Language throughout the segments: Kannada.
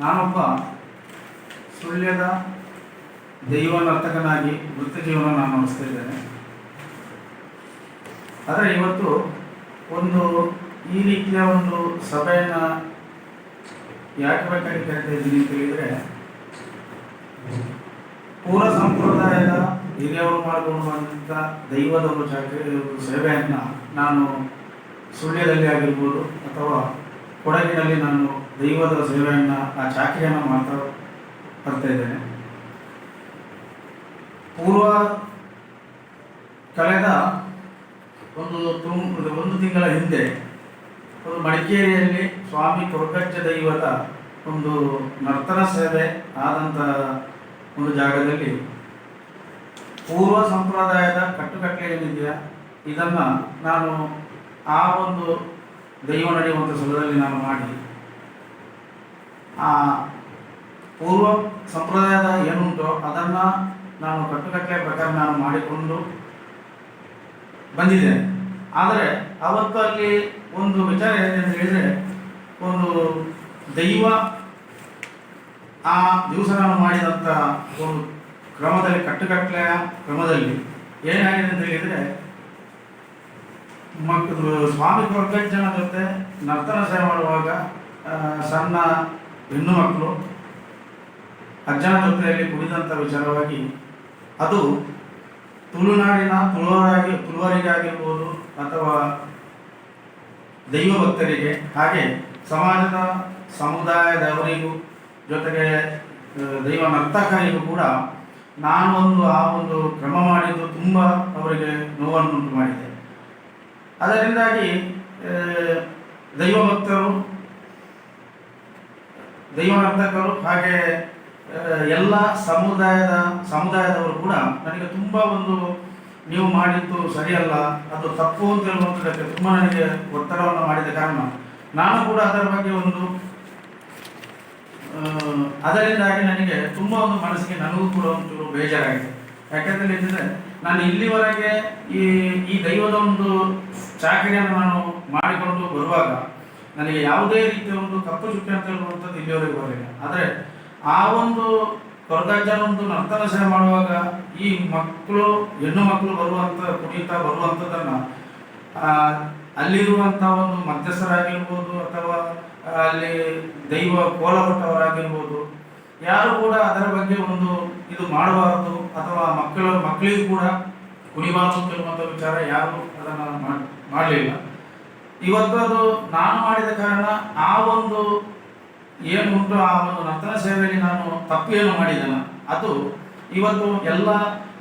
ನಾನೊಬ್ಬ ಸುಳ್ಯದ ದೈವ ನರ್ತಕನಾಗಿ ವೃತ್ತಿ ಜೀವನ ನಾನು ನಡೆಸ್ತಾ ಇದ್ದೇನೆ. ಆದರೆ ಇವತ್ತು ಒಂದು ಈ ರೀತಿಯ ಒಂದು ಸಭೆಯನ್ನು ಯಾಕೆ ಬೇಕಾಗಿ ಕರಿತಾ ಇದ್ದೀನಿ ಅಂತ ಹೇಳಿದರೆ, ಪೂರ್ವ ಸಂಪ್ರದಾಯದ ಹಿರಿಯವರು ಮಾಡಿಕೊಂಡು ಬಂದಂಥ ದೈವದ ಒಂದು ಚಾಕರಿ ಸೇವೆಯನ್ನು ನಾನು ಸುಳ್ಯದಲ್ಲಿ ಆಗಿರ್ಬೋದು ಅಥವಾ ಕೊಡಗಿನಲ್ಲಿ ನಾನು ದೈವದ ಸೇವೆಯನ್ನು ಆ ಚಾಕರಿಯನ್ನು ಮಾಡ್ತಾ ಬರ್ತಾ ಇದ್ದೇನೆ. ಪೂರ್ವ ಕಳೆದ ಒಂದು ಒಂದು ತಿಂಗಳ ಹಿಂದೆ ಒಂದು ಮಡಿಕೇರಿಯಲ್ಲಿ ಸ್ವಾಮಿ ಕೊರಗಜ್ಜ ದೈವದ ಒಂದು ನರ್ತನ ಸೇವೆ ಆದಂಥ ಒಂದು ಜಾಗದಲ್ಲಿ ಪೂರ್ವ ಸಂಪ್ರದಾಯದ ಕಟ್ಟುಕಟ್ಟೆಯಲ್ಲಿದೆಯಾ? ಏನಿದೆಯಾ ಇದನ್ನು ನಾನು ಆ ಒಂದು ದೈವ ನಡೆಯುವಂಥ ಸ್ಥಳದಲ್ಲಿ ನಾನು ಮಾಡಿ ಪೂರ್ವ ಸಂಪ್ರದಾಯದ ಏನುಂಟೋ ಅದನ್ನು ನಾನು ಕಟ್ಟುಕಟ್ಟಲೆ ಪ್ರಕಾರ ನಾನು ಮಾಡಿಕೊಂಡು ಬಂದಿದ್ದೇನೆ. ಆದರೆ ಅವತ್ತು ಅಲ್ಲಿ ಒಂದು ವಿಚಾರ ಏನಿದೆ ಹೇಳಿದರೆ ಒಂದು ದೈವ ಆ ದಿವಸ ನಾನು ಮಾಡಿದಂಥ ಒಂದು ಕ್ರಮದಲ್ಲಿ ಕಟ್ಟುಕಟ್ಟಲೆಯ ಕ್ರಮದಲ್ಲಿ ಏನಾಗಿದೆ ಅಂತ ಹೇಳಿದರೆ ಮಕ್ಕಳು ಸ್ವಾಮಿ ಪ್ರಜ್ಞನ ಜೊತೆ ನರ್ತನ ಸೇವೆ ಮಾಡುವಾಗ ಆ, ಸಣ್ಣ ಹೆಣ್ಣು ಮಕ್ಕಳು ಅಜ್ಜನ ಜೊತೆಯಲ್ಲಿ ಕುಡಿದಂಥ ವಿಚಾರವಾಗಿ ಅದು ತುಳುನಾಡಿನ ತುಳುವರಾಗಿ, ತುಳುವರಿಗಾಗಿರ್ಬೋದು ಅಥವಾ ದೈವ ಭಕ್ತರಿಗೆ ಹಾಗೆ ಸಮಾಜದ ಸಮುದಾಯದವರಿಗೂ ಜೊತೆಗೆ ದೈವ ನರ್ತಕರಿಗೂ ಕೂಡ ನಾನು ಒಂದು, ಆ ಒಂದು ಕ್ರಮ ಮಾಡಿದ್ದು ತುಂಬ ಅವರಿಗೆ ನೋವನ್ನುಂಟು ಮಾಡಿದೆ. ಅದರಿಂದಾಗಿ ದೈವ ಭಕ್ತರು ದೈವ ನರ್ತಕರು ಹಾಗೆ ಎಲ್ಲ ಸಮುದಾಯದ, ಸಮುದಾಯದವರು ಕೂಡ ನನಗೆ ತುಂಬ ಒಂದು ನೀವು ಮಾಡಿದ್ದು ಸರಿಯಲ್ಲ, ಅದು ತಪ್ಪು ಅಂತ ಹೇಳುವಂಥದ್ದಕ್ಕೆ ತುಂಬ ನನಗೆ ಒತ್ತಡವನ್ನು ಮಾಡಿದ ಕಾರಣ ನಾನು ಕೂಡ ಅದರ ಬಗ್ಗೆ ಒಂದು ಅದರಿಂದಾಗಿ ನನಗೆ ತುಂಬ ಒಂದು ಮನಸ್ಸಿಗೆ ನನಗೂ ಕೂಡ ಒಂಚೂರು ಬೇಜಾರಾಗಿದೆ. ಯಾಕಂತ ಹೇಳಿದರೆ, ನಾನು ಇಲ್ಲಿವರೆಗೆ ಈ ಈ ದೈವದ ಒಂದು ಚಾಕರಿಯನ್ನು ನಾನು ಮಾಡಿಕೊಂಡು ಬರುವಾಗ ನನಗೆ ಯಾವುದೇ ರೀತಿಯ ಒಂದು ಕಪ್ಪು ಚುಕ್ಕೆ ಅಂತ ಹೇಳುವಂಥದ್ದು ಇಲ್ಲಿಯವರೆಗೆ ಬರಲಿಲ್ಲ. ಆದರೆ ಆ ಒಂದು ಕೊರಗಜ್ಜನ ಒಂದು ನರ್ತನ ಸೇವೆ ಮಾಡುವಾಗ ಈ ಮಕ್ಕಳು, ಹೆಣ್ಣು ಮಕ್ಕಳು ಬರುವಂಥ ಕುಣಿತ ಬರುವಂಥದ್ದನ್ನು ಅಲ್ಲಿರುವಂಥ ಒಂದು ಮಧ್ಯಸ್ಥರಾಗಿರ್ಬೋದು ಅಥವಾ ಅಲ್ಲಿ ದೈವ ಕೋಲಪಟ್ಟವರಾಗಿರ್ಬೋದು ಯಾರು ಕೂಡ ಅದರ ಬಗ್ಗೆ ಒಂದು ಇದು ಮಾಡಬಾರದು ಅಥವಾ ಮಕ್ಕಳು, ಮಕ್ಕಳಿಗೂ ಕೂಡ ಕುಣಿಬಾರದು ಅಂತ ಹೇಳುವಂಥ ವಿಚಾರ ಯಾರು ಅದನ್ನು ಮಾಡಲಿಲ್ಲ. ಇವತ್ತು ಅದು ನಾನು ಮಾಡಿದ ಕಾರಣ ಆ ಒಂದು ಏನು ಉಂಟು, ಆ ಒಂದು ನರ್ತನ ಸೇವೆಯಲ್ಲಿ ನಾನು ತಪ್ಪು ಏನು ಮಾಡಿದ್ದೇನೆ ಅದು ಇವತ್ತು ಎಲ್ಲ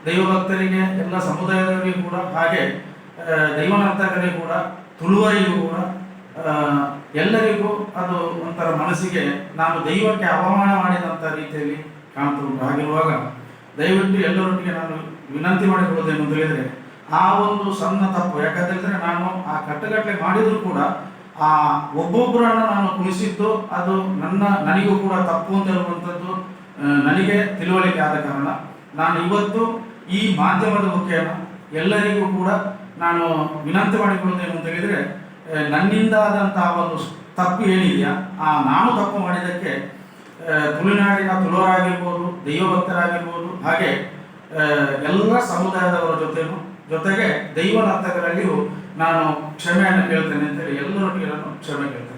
ದೈವ ಭಕ್ತರಿಗೆ ಎಲ್ಲ ಸಮುದಾಯದವರಿಗೂ ಕೂಡ, ಹಾಗೆ ದೈವ ನರ್ತಕರಿಗೆ ಕೂಡ, ತುಳುವರಿಗೂ ಕೂಡ ಎಲ್ಲರಿಗೂ ಅದು ಒಂಥರ ಮನಸ್ಸಿಗೆ ನಾನು ದೈವಕ್ಕೆ ಅವಮಾನ ಮಾಡಿದಂಥ ರೀತಿಯಲ್ಲಿ ಕಾಣ್ತಾ ಉಂಟು. ಹಾಗಿರುವಾಗ ದಯವಿಟ್ಟು ಎಲ್ಲರೊಟ್ಟಿಗೆ ನಾನು ವಿನಂತಿ ಮಾಡಿಕೊಳ್ಳೋದೇನು ಹೇಳಿದ್ರೆ ಆ ಒಂದು ಸಣ್ಣ ತಪ್ಪು. ಯಾಕಂತೇಳಿದ್ರೆ ನಾನು ಆ ಕಟ್ಟಗಟ್ಟಲೆ ಮಾಡಿದ್ರು ಕೂಡ ಆ ಒಬ್ಬೊಬ್ಬರನ್ನು ನಾನು ಕುಣಿಸಿದ್ದು, ಅದು ನನ್ನ, ನನಗೂ ಕೂಡ ತಪ್ಪು ಅಂತ ಹೇಳುವಂಥದ್ದು ನನಗೆ ತಿಳುವಳಿಕೆ ಆದ ಕಾರಣ. ನಾನು ಇವತ್ತು ಈ ಮಾಧ್ಯಮದ ಮುಖೇನ ಎಲ್ಲರಿಗೂ ಕೂಡ ನಾನು ವಿನಂತಿ ಮಾಡಿಕೊಳ್ಳೋದೇನು ಅಂತ ಹೇಳಿದ್ರೆ ನನ್ನಿಂದ ಆದಂತಹ ಒಂದು ತಪ್ಪು ಏನಿದೆಯಾ, ಆ, ನಾನು ತಪ್ಪು ಮಾಡಿದ್ದಕ್ಕೆ ತುಳುನಾಡಿನ ತುಳುವರಾಗಿರ್ಬೋದು, ದೈವಭಕ್ತರಾಗಿರ್ಬೋದು, ಹಾಗೆ ಎಲ್ಲ ಸಮುದಾಯದವರ ಜೊತೆನೂ ಜೊತೆಗೆ ದೈವ ನರ್ತಕರಲ್ಲಿಯೂ ನಾನು ಕ್ಷಮೆಯನ್ನು ಕೇಳ್ತೇನೆ ಅಂತೇಳಿ ಎಲ್ಲರೊಟ್ಟಿಗೆ ನಾನು ಕ್ಷಮೆ ಕೇಳ್ತೇನೆ.